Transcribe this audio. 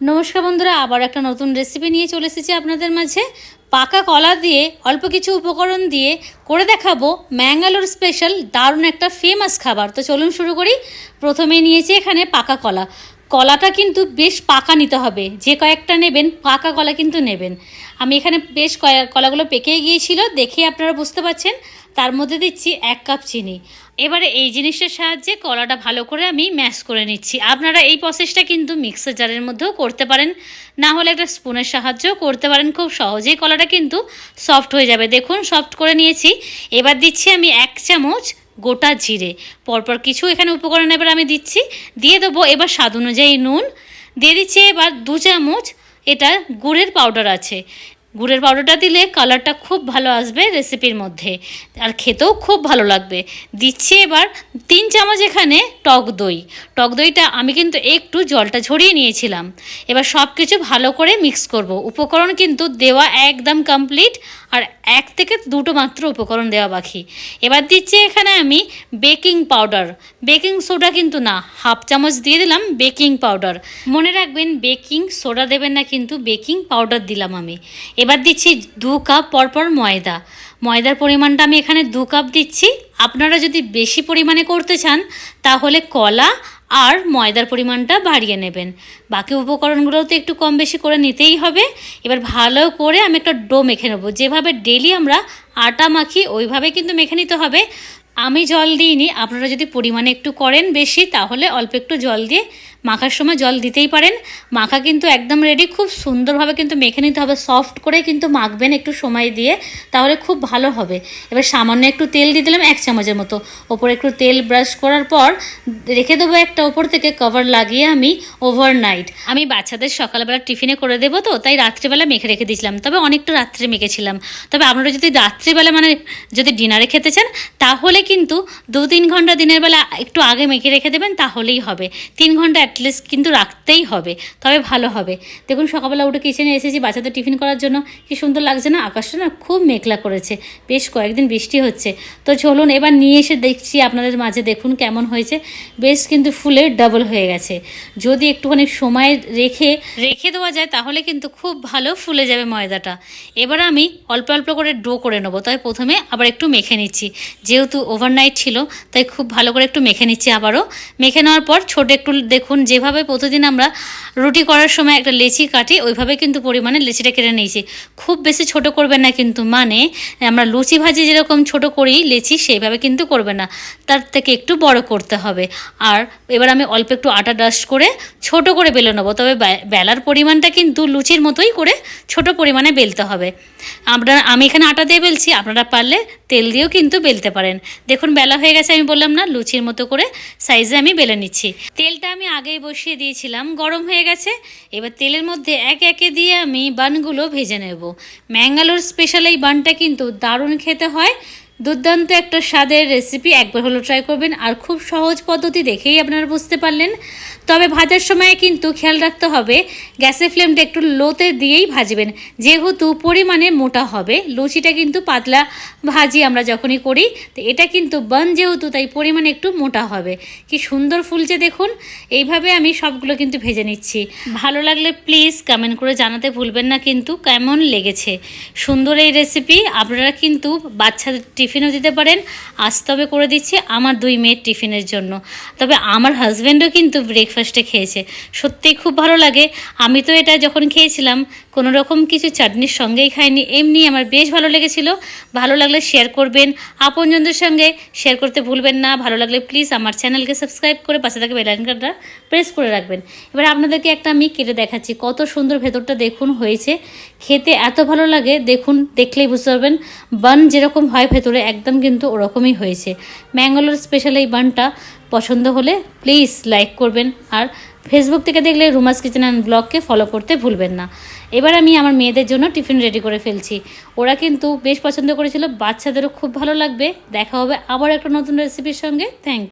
নমস্কার বন্ধুরা, আবার একটা নতুন রেসিপি নিয়ে চলে এসেছি আপনাদের মাঝে। পাকা কলা দিয়ে, অল্প কিছু উপকরণ দিয়ে করে দেখাবো ম্যাঙ্গালোর স্পেশাল দারুণ একটা ফেমাস খাবার। তো চলুন শুরু করি। প্রথমে নিয়েছি এখানে পাকা কলা। কলাটা কিন্তু বেশ পাকা নিতে হবে। যে কয়েকটা নেবেন, পাকা কলা কিন্তু নেবেন। আমি এখানে বেশ কয়েক কলাগুলো পেকে গিয়েছিল, দেখে আপনারা বুঝতে পারছেন। তার মধ্যে দিচ্ছি এক কাপ চিনি। এবারে এই জিনিসটার সাহায্যে কলাটা ভালো করে আমি ম্যাশ করে নিচ্ছি। আপনারা এই প্রসেসটা কিন্তু মিক্সার জারের মধ্যেও করতে পারেন। না হলে একটা স্পুনের সাহায্যেও করতে পারেন। খুব সহজেই কলাটা কিন্তু সফট হয়ে যাবে। দেখুন সফট করে নিয়েছি। এবার দিচ্ছি আমি এক চামচ গোটা জিরে। পরপর কিছু এখানে উপকরণ এবার আমি দিচ্ছি। দিয়ে দেবো এবার স্বাদ অনুযায়ী নুন। দিয়ে দিচ্ছি এবার দু চামচ এটা গুড়ের পাউডার আছে। গুড়ের পাউডারটা দিলে কালারটা খুব ভালো আসবে রেসিপির মধ্যে। আর খেতেও খুব ভালো লাগবে। দিচ্ছি এবার তিন চামচ এখানে টক দই। টক দইটা আমি কিন্তু একটু জলটা ঝরিয়ে নিয়েছিলাম। এবার সব কিছু ভালো করে মিক্স করব। উপকরণ কিন্তু দেওয়া একদম কমপ্লিট আর এক থেকে দুটো মাত্র উপকরণ দেওয়া বাকি। এবার দিচ্ছি এখানে আমি বেকিং পাউডার। বেকিং সোডা কিন্তু না, হাফ চামচ দিয়ে দিলাম বেকিং পাউডার। মনে রাখবেন বেকিং সোডা দেবেন না কিন্তু বেকিং পাউডার দিলাম আমি। এবার দিচ্ছি দু কাপ পরপর ময়দা। ময়দার পরিমাণটা আমি এখানে দু কাপ দিচ্ছি। আপনারা যদি বেশি পরিমাণে করতে চান, তাহলে কলা আর ময়দার পরিমাণটা বাড়িয়ে নেবেন। বাকি উপকরণগুলোও তো একটু কম বেশি করে নিতেই হবে। এবার ভালো করে আমি একটা ডো মেখে নেব। যেভাবে ডেলি আমরা আটা মাখি, ওইভাবে কিন্তু মেখে নিতে হবে। আমি জল দিইনি, আপনারা যদি পরিমাণে একটু করেন বেশি, তাহলে অল্প একটু জল দিয়ে মাখার সময় জল দিতেই পারেন। মাখা কিন্তু একদম রেডি খুব সুন্দরভাবে কিন্তু মেখে নিতে হবে সফট করে কিন্তু মাখবেন একটু সময় দিয়ে, তাহলে খুব ভালো হবে। এবার সামান্য একটু তেল দিয়ে দিলাম এক চামচের মতো। ওপরে একটু তেল ব্রাশ করার পর রেখে দেবো একটা ওপর থেকে কভার লাগিয়ে আমি ওভারনাইট আমি বাচ্চাদের সকালবেলা টিফিনে করে দেবো তো, তাই রাত্রিবেলা মেখে রেখে দিয়েছিলাম। তবে অনেকটা রাত্রে মেখেছিলাম। তবে আপনারা যদি রাত্রিবেলা মানে যদি ডিনারে খেতে চান, তাহলে কিন্তু দু তিন ঘণ্টা দিনের বেলা একটু আগে মেখে রেখে দেবেন, তাহলেই হবে। তিন ঘণ্টা অ্যাটলিস্ট কিন্তু রাখতেই হবে, তবে ভালো হবে। দেখুন, সকালবেলা উঠে কিচেনে এসেছি, বাচ্চাদের টিফিন করার জন্য। কি সুন্দর লাগছে না? আকাশটা না খুব মেঘলা করেছে। বেশ কয়েকদিন বৃষ্টি হচ্ছে। তো চলুন, এবার নিয়ে এসে দেখছি আপনাদের মাঝে, দেখুন কেমন হয়েছে। বেশ কিন্তু ফুলে ডাবল হয়ে গেছে। যদি একটুখানি সময় রেখে রেখে দেওয়া যায়, তাহলে কিন্তু খুব ভালো ফুলে যাবে ময়দাটা। এবার আমি অল্প অল্প করে ডো করে নেব, তাই প্রথমে আবার একটু মেখে নিচ্ছি। যেহেতু ওভারনাইট ছিল, তাই খুব ভালো করে একটু মেখে নিচ্ছি আবারও। মেখে নেওয়ার পর ছোট একটু দেখুন, যেভাবে প্রতিদিন আমরা রুটি করার সময় একটা লেচি কাটি, ওইভাবে কিন্তু পরিমাণে লেচিটা কেটে নিয়েছি। খুব বেশি ছোট করবেন না কিন্তু মানে আমরা লুচি ভাজি যেরকম ছোট করি, লেচি সেইভাবে কিন্তু করবে না। তার থেকে একটু বড় করতে হবে। আর এবার আমি অল্প একটু আটা ডাস্ট করে ছোট করে বেলে নেব, তবে বেলার পরিমাণটা কিন্তু লুচির মতোই করে ছোট পরিমাণে বেলতে হবে। আপনারা, আমি এখানে আটা দিয়ে বেলছি, আপনারা পারলে তেল দিয়েও কিন্তু বেলতে পারেন। দেখুন, বেলা হয়ে গেছে, আমি বললাম, না, লুচির মতো করে সাইজে আমি বেলে নিচ্ছি। তেলটা আমি আগেই বসিয়ে দিয়েছিলাম, গরম হয়ে গেছে। এবার তেলের মধ্যে এক একে দিয়ে আমি বানগুলো ভেজে নেব। ম্যাঙ্গালোর স্পেশাল এই বানটা কিন্তু দারুণ খেতে হয়। দুর্দান্ত একটা স্বাদের রেসিপি একবার হলো ট্রাই করবেন। আর খুব সহজ পদ্ধতি দেখেই আপনারা বুঝতে পারলেন। তবে ভাজার সময় কিন্তু খেয়াল রাখতে হবে, গ্যাসের ফ্লেমটা একটু লোতে দিয়েই ভাজবেন। যেহেতু পরিমাণে মোটা হবে, লুচিটা কিন্তু পাতলা ভাজি আমরা যখনই করি, তো এটা কিন্তু বান যেহেতু, তাই পরিমাণে একটু মোটা হবে। কি সুন্দর ফুলছে দেখুন, এইভাবে আমি সবগুলো কিন্তু ভেজে নিচ্ছি। ভালো লাগলে প্লিজ কমেন্ট করে জানাতে ভুলবেন না কিন্তু কেমন লেগেছে। সুন্দর এই রেসিপি আপনারা কিন্তু বাচ্চাদের টিফিনও দিতে পারেন। আজ তবে করে দিচ্ছি আমার দুই মেয়ের টিফিনের জন্য। তবে আমার হাজব্যান্ডও কিন্তু ব্রেকফাস্টে খেয়েছে। সত্যিই খুব ভালো লাগে। আমি তো এটা যখন খেয়েছিলাম কোনো রকম কিছু চাটনির সঙ্গেই খাইনি। এমনি আমার বেশ ভালো লেগেছিল। ভালো লাগলে শেয়ার করবেন। আপনজনদের সঙ্গে শেয়ার করতে ভুলবেন না। ভালো লাগলে প্লিজ আমার চ্যানেলকে সাবস্ক্রাইব করে পাশে থাকা বেলাইনকারটা প্রেস করে রাখবেন। এবার আপনাদেরকে একটা আমি কেটে দেখাচ্ছি। কত সুন্দর ভেতরটা দেখুন হয়েছে। খেতে এত ভালো লাগে, দেখুন, দেখলেই বুঝতে পারবেন। বান যেরকম হয় ভেতরে, একদম কিন্তু ওরকমই হয়েছে। ম্যাঙ্গালোর স্পেশাল এই বানটা পছন্দ হলে প্লিজ লাইক করবেন। আর ফেসবুক থেকে দেখলে রুমাস কিচেন অ্যান্ড ব্লগকে ফলো করতে ভুলবেন না। এবার আমি আমার মেয়েদের জন্য টিফিন রেডি করে ফেলছি। ওরা কিন্তু বেশ পছন্দ করেছিল, বাচ্চাদেরও খুব ভালো লাগবে। দেখা হবে আবার একটা নতুন রেসিপির সঙ্গে। থ্যাংক